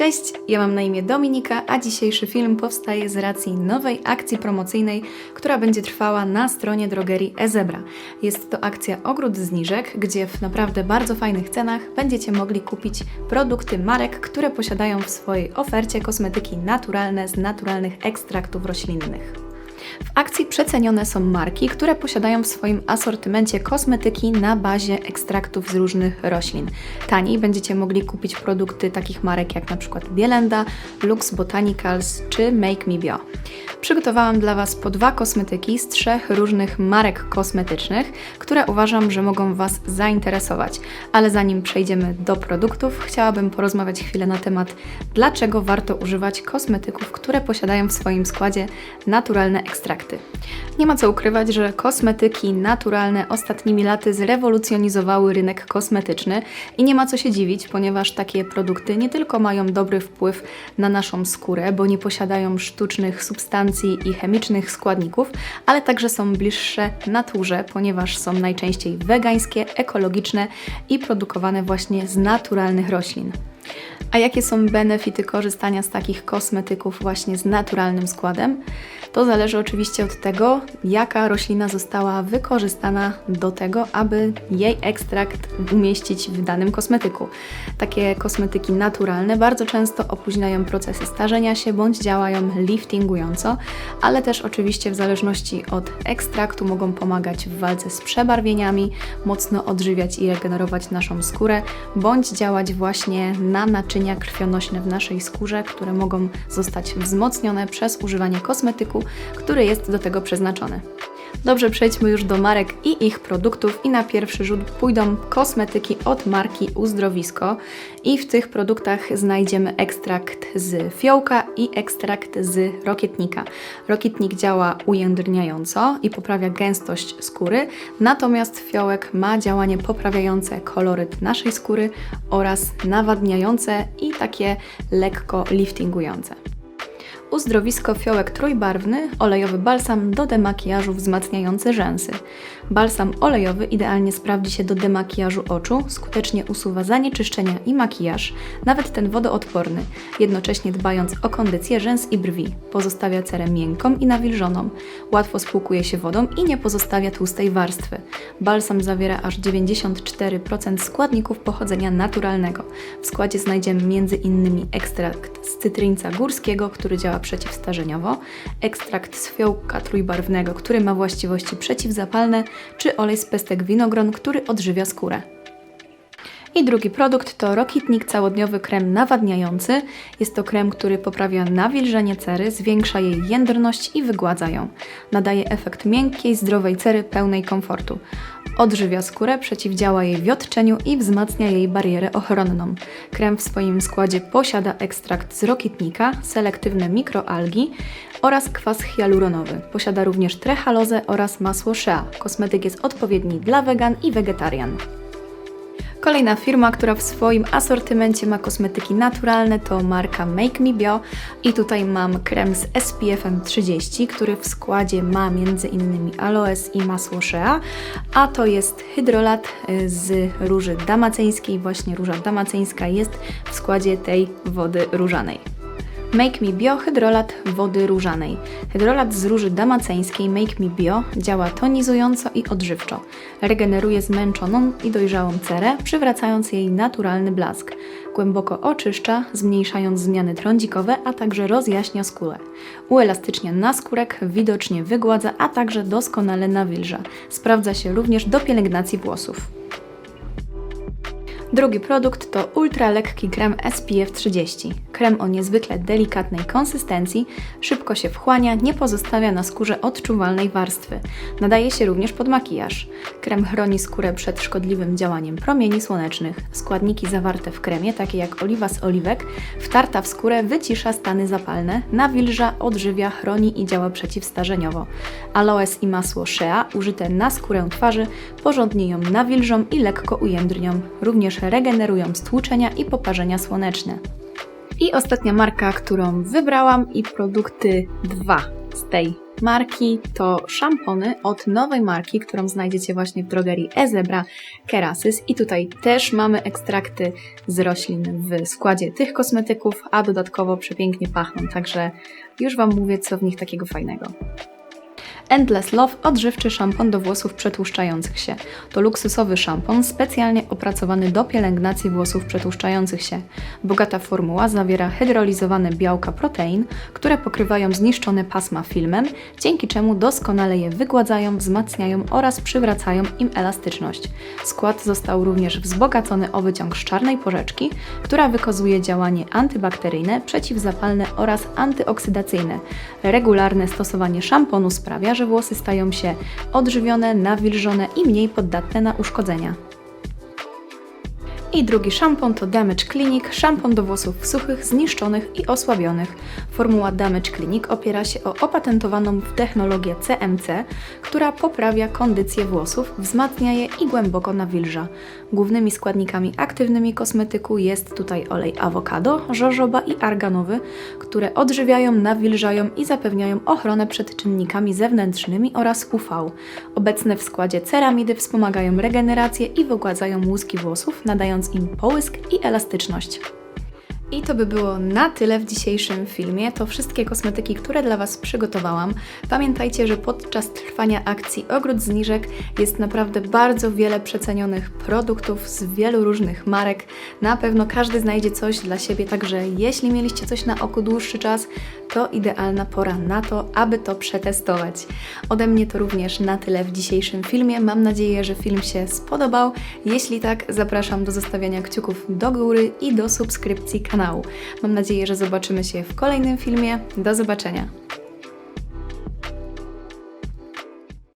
Cześć, ja mam na imię Dominika, a dzisiejszy film powstaje z racji nowej akcji promocyjnej, która będzie trwała na stronie drogerii Ezebra. Jest to akcja Ogród Zniżek, gdzie w naprawdę bardzo fajnych cenach będziecie mogli kupić produkty marek, które posiadają w swojej ofercie kosmetyki naturalne z naturalnych ekstraktów roślinnych. W akcji przecenione są marki, które posiadają w swoim asortymencie kosmetyki na bazie ekstraktów z różnych roślin. Taniej będziecie mogli kupić produkty takich marek jak przykład Bielenda, Lux Botanicals czy Make Me Bio. Przygotowałam dla Was po dwa kosmetyki z trzech różnych marek kosmetycznych, które uważam, że mogą Was zainteresować. Ale zanim przejdziemy do produktów, chciałabym porozmawiać chwilę na temat, dlaczego warto używać kosmetyków, które posiadają w swoim składzie naturalne ekstrakty. Nie ma co ukrywać, że kosmetyki naturalne ostatnimi laty zrewolucjonizowały rynek kosmetyczny i nie ma co się dziwić, ponieważ takie produkty nie tylko mają dobry wpływ na naszą skórę, bo nie posiadają sztucznych substancji i chemicznych składników, ale także są bliższe naturze, ponieważ są najczęściej wegańskie, ekologiczne i produkowane właśnie z naturalnych roślin. A jakie są benefity korzystania z takich kosmetyków właśnie z naturalnym składem? To zależy oczywiście od tego, jaka roślina została wykorzystana do tego, aby jej ekstrakt umieścić w danym kosmetyku. Takie kosmetyki naturalne bardzo często opóźniają procesy starzenia się bądź działają liftingująco, ale też oczywiście w zależności od ekstraktu mogą pomagać w walce z przebarwieniami, mocno odżywiać i regenerować naszą skórę, bądź działać właśnie na naczynia krwionośne w naszej skórze, które mogą zostać wzmocnione przez używanie kosmetyku, który jest do tego przeznaczony. Dobrze, przejdźmy już do marek i ich produktów i na pierwszy rzut pójdą kosmetyki od marki Uzdrowisko i w tych produktach znajdziemy ekstrakt z fiołka i ekstrakt z rokietnika. Rokietnik działa ujędrniająco i poprawia gęstość skóry, natomiast fiołek ma działanie poprawiające koloryt naszej skóry oraz nawadniające i takie lekko liftingujące. Uzdrowisko fiołek trójbarwny, olejowy balsam do demakijażu wzmacniający rzęsy. Balsam olejowy idealnie sprawdzi się do demakijażu oczu, skutecznie usuwa zanieczyszczenia i makijaż, nawet ten wodoodporny, jednocześnie dbając o kondycję rzęs i brwi. Pozostawia cerę miękką i nawilżoną, łatwo spłukuje się wodą i nie pozostawia tłustej warstwy. Balsam zawiera aż 94% składników pochodzenia naturalnego. W składzie znajdziemy m.in. ekstrakt z cytryńca górskiego, który działa przeciwstarzeniowo, ekstrakt z fiołka trójbarwnego, który ma właściwości przeciwzapalne, czy olej z pestek winogron, który odżywia skórę. I drugi produkt to Rokitnik całodniowy krem nawadniający. Jest to krem, który poprawia nawilżenie cery, zwiększa jej jędrność i wygładza ją. Nadaje efekt miękkiej, zdrowej cery pełnej komfortu. Odżywia skórę, przeciwdziała jej wiotczeniu i wzmacnia jej barierę ochronną. Krem w swoim składzie posiada ekstrakt z rokitnika, selektywne mikroalgi oraz kwas hialuronowy. Posiada również trehalozę oraz masło shea. Kosmetyk jest odpowiedni dla wegan i wegetarian. Kolejna firma, która w swoim asortymencie ma kosmetyki naturalne to marka Make Me Bio i tutaj mam krem z SPF-em 30, który w składzie ma m.in. aloes i masło shea, a to jest hydrolat y, z róży damaceńskiej. Właśnie róża damaceńska jest w składzie tej wody różanej. Make Me Bio hydrolat wody różanej. Hydrolat z róży damaceńskiej Make Me Bio działa tonizująco i odżywczo. Regeneruje zmęczoną i dojrzałą cerę, przywracając jej naturalny blask. Głęboko oczyszcza, zmniejszając zmiany trądzikowe, a także rozjaśnia skórę. Uelastycznia naskórek, widocznie wygładza, a także doskonale nawilża. Sprawdza się również do pielęgnacji włosów. Drugi produkt to ultra lekki krem SPF 30. Krem o niezwykle delikatnej konsystencji, szybko się wchłania, nie pozostawia na skórze odczuwalnej warstwy. Nadaje się również pod makijaż. Krem chroni skórę przed szkodliwym działaniem promieni słonecznych. Składniki zawarte w kremie, takie jak oliwa z oliwek, wtarta w skórę wycisza stany zapalne, nawilża, odżywia, chroni i działa przeciwstarzeniowo. Aloes i masło shea użyte na skórę twarzy porządnie ją nawilżą i lekko ujędrnią. Również regenerują stłuczenia i poparzenia słoneczne. I ostatnia marka, którą wybrałam i produkty dwa z tej marki to szampony od nowej marki, którą znajdziecie właśnie w drogerii Ezebra Kerasis i tutaj też mamy ekstrakty z roślin w składzie tych kosmetyków, a dodatkowo przepięknie pachną, także już Wam mówię, co w nich takiego fajnego. Endless Love odżywczy szampon do włosów przetłuszczających się. To luksusowy szampon specjalnie opracowany do pielęgnacji włosów przetłuszczających się. Bogata formuła zawiera hydrolizowane białka protein, które pokrywają zniszczone pasma filmem, dzięki czemu doskonale je wygładzają, wzmacniają oraz przywracają im elastyczność. Skład został również wzbogacony o wyciąg z czarnej porzeczki, która wykazuje działanie antybakteryjne, przeciwzapalne oraz antyoksydacyjne. Regularne stosowanie szamponu sprawia, że włosy stają się odżywione, nawilżone i mniej poddatne na uszkodzenia. I drugi szampon to Damage Clinic, szampon do włosów suchych, zniszczonych i osłabionych. Formuła Damage Clinic opiera się o opatentowaną technologię CMC, która poprawia kondycję włosów, wzmacnia je i głęboko nawilża. Głównymi składnikami aktywnymi kosmetyku jest tutaj olej awokado, żożoba i arganowy, które odżywiają, nawilżają i zapewniają ochronę przed czynnikami zewnętrznymi oraz UV. Obecne w składzie ceramidy wspomagają regenerację i wygładzają łuski włosów, nadając im połysk i elastyczność. I to by było na tyle w dzisiejszym filmie. To wszystkie kosmetyki, które dla Was przygotowałam. Pamiętajcie, że podczas trwania akcji Ogród Zniżek jest naprawdę bardzo wiele przecenionych produktów z wielu różnych marek. Na pewno każdy znajdzie coś dla siebie, także jeśli mieliście coś na oku dłuższy czas, to idealna pora na to, aby to przetestować. Ode mnie to również na tyle w dzisiejszym filmie. Mam nadzieję, że film się spodobał. Jeśli tak, zapraszam do zostawiania kciuków do góry i do subskrypcji kanału. Mam nadzieję, że zobaczymy się w kolejnym filmie. Do zobaczenia!